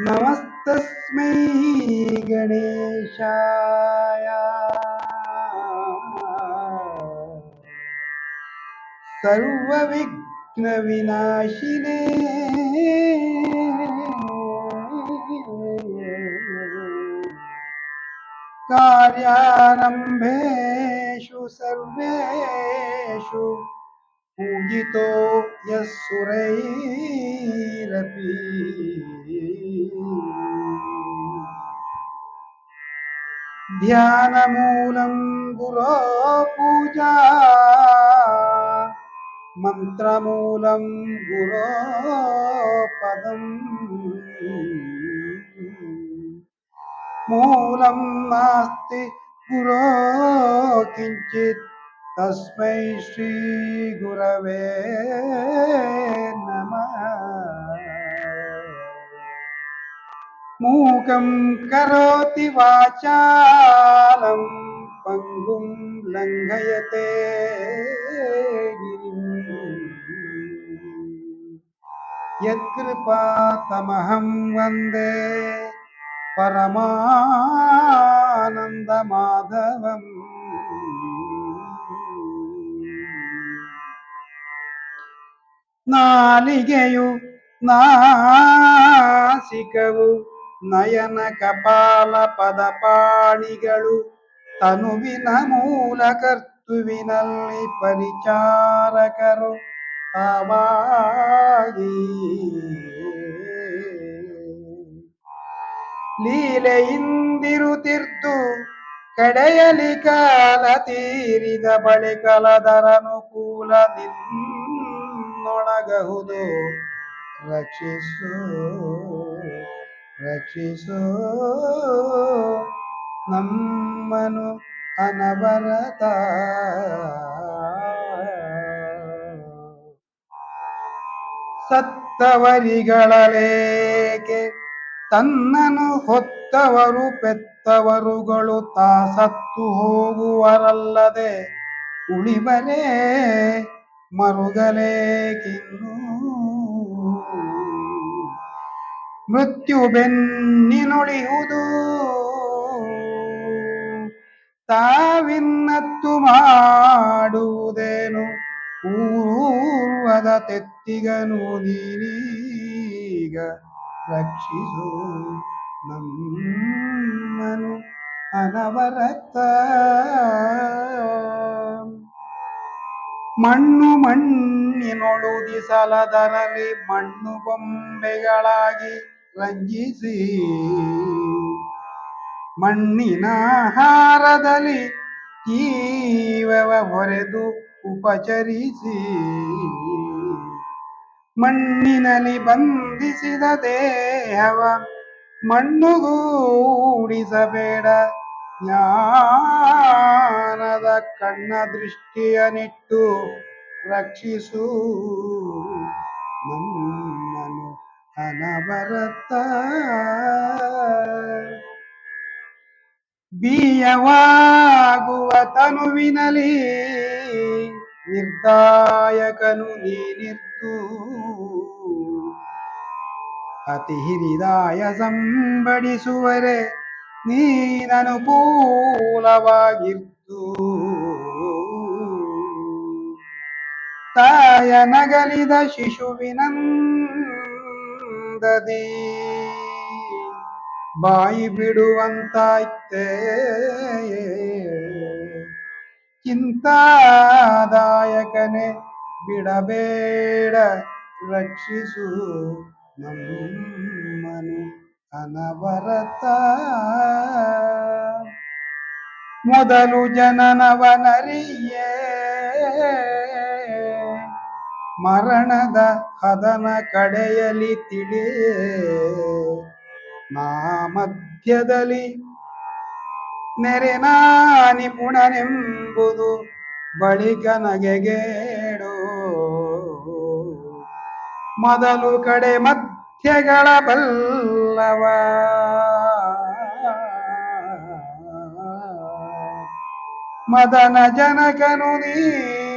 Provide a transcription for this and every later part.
नमस्तस्मै गणेशाय। सर्वविघ्नविनाशिने। कार्यारम्भेषु सर्वेषु पूजितो यः सुरैरपि। ధ్యానమూలంబులో పూజా మంత్రమూలం గురో పదం మూలం నాస్తి గురో కించిత్ తస్మై శ్రీ గురవే నమః மூகம் கரோதி வாசாலம் பங்கும் லங்கயதே யத்கிருபா தமஹம் வந்தே பரமானந்த மாதவம் നാലികയു നാസികവും ನಯನ ಕಪಾಲ ಪದಪಾಣಿಗಳು ತನುವಿನ ಮೂಲ ಕರ್ತುವಿನಲ್ಲಿ ಪರಿಚಾರಕರು ತಾವಾಗಿ ಲೀಲೆಯಿಂದಿರುತ್ತಿರ್ತು ಕಡೆಯಲಿ ಕಾಲ ತೀರಿದ ಬಳಿಕಲದರನುಕೂಲ ನಿನ್ನೊಳಗಹುದು ರಕ್ಷಿಸು. ರಕ್ಷಿಸು. ನಮ್ಮನು ಅನವರತ. ಸತ್ತವರಿಗಳಲೇಕೆ? ತನ್ನನು ಹೊತ್ತವರು ಪೆತ್ತವರುಗಳು ತಾ ಸತ್ತು ಹೋಗುವರಲ್ಲದೆ ಉಳಿವರೇ ಮರುಗಲೇಕಿನ್ನು ಮೃತ್ಯು ಬೆನ್ನಿನುಳಿಯುವುದು ತಾವಿನ್ನತ್ತು ಮಾಡುವುದೇನು? ಪೂರ್ವದ ತೆತ್ತಿಗನು ನೀನೀಗ ರಕ್ಷಿಸು ನಮ್ಮನು ಅನವರತ. ಮಣ್ಣು ಮಣ್ಣಿನೊಳುದಿಸಲದರಲಿ ಮಣ್ಣು ಬೊಂಬೆಗಳಾಗಿ ರಂಜಿಸಿ. ಮಣ್ಣಿನ ಹಾರದಲ್ಲಿ ಜೀವವ ಹೊರೆದು ಉಪಚರಿಸಿ. ಮಣ್ಣಿನಲ್ಲಿ ಬಂಧಿಸಿದ ದೇಹವ ಮಣ್ಣುಗೂಡಿಸಬೇಡ ಜ್ಞಾನದ ಕಣ್ಣ ದೃಷ್ಟಿಯನಿಟ್ಟು ರಕ್ಷಿಸು. ನಮ್ಮನು ಅನವರತ. ಬೀಯವಾಗುವ ತನುವಿನಲಿ ನಿರ್ದಾಯಕನು ನೀನಿತ್ತು ಅತಿ ಹಿರಿದಾಯ ಸಂಬಡಿಸುವರೆ ನೀನನುಕೂಲವಾಗಿತ್ತು ತಾಯ ನಗಲಿದ ಶಿಶುವಿನಂದದಿ ಬಾಯಿ ಬಿಡುವಂತಾಯ್ತೆ. ಚಿಂತಾದಾಯಕನೆ ಬಿಡಬೇಡ ರಕ್ಷಿಸು ನಮ್ಮನು ಅನವರತ. ಮೊದಲು ಜನನವನರಿಯೇ. ಮರಣದ ಹದನ ಕಡೆಯಲಿ ತಿಳಿ. ನಾ ಮಧ್ಯದಲ್ಲಿ ನೆರೆನಾ ನಿಪುಣನೆಂಬುದು ಬಳಿಕ ನಗೆಗೇಡು ಮೊದಲು ಕಡೆ ಮಧ್ಯಗಳ ಬಲ್ಲವ. ಮದನ ಜನಕನು ನೀನು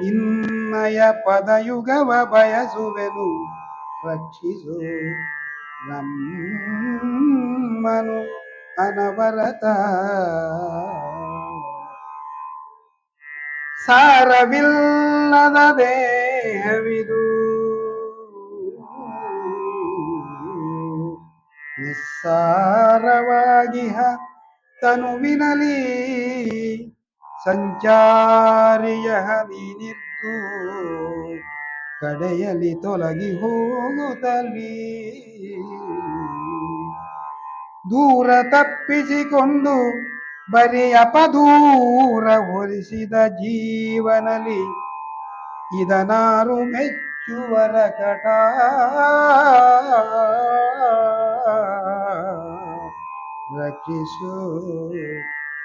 ನಿನ್ನಯ ಪದಯುಗವ ಬಯಸುವೆನು ರಕ್ಷಿಸು ನಮ್ಮನು ಅನವರತ. ಸಾರವಿಲ್ಲದ ದೇಹವಿದು ನಿಸ್ಸಾರವಾಗಿಹ ತನುವಿನಲಿ. ಸಂಚಾರಿಯ ನೀನಿದ್ದು ಕಡೆಯಲ್ಲಿ ತೊಲಗಿ ಹೋಗುತ್ತಲಿ ದೂರ ತಪ್ಪಿಸಿಕೊಂಡು ಬರೀ ಅಪದೂರ ಹೊರಿಸಿದ ಜೀವನಲಿ ಇದನಾರು ಮೆಚ್ಚುವರ ಕಟ. ರಕ್ಷಿಸು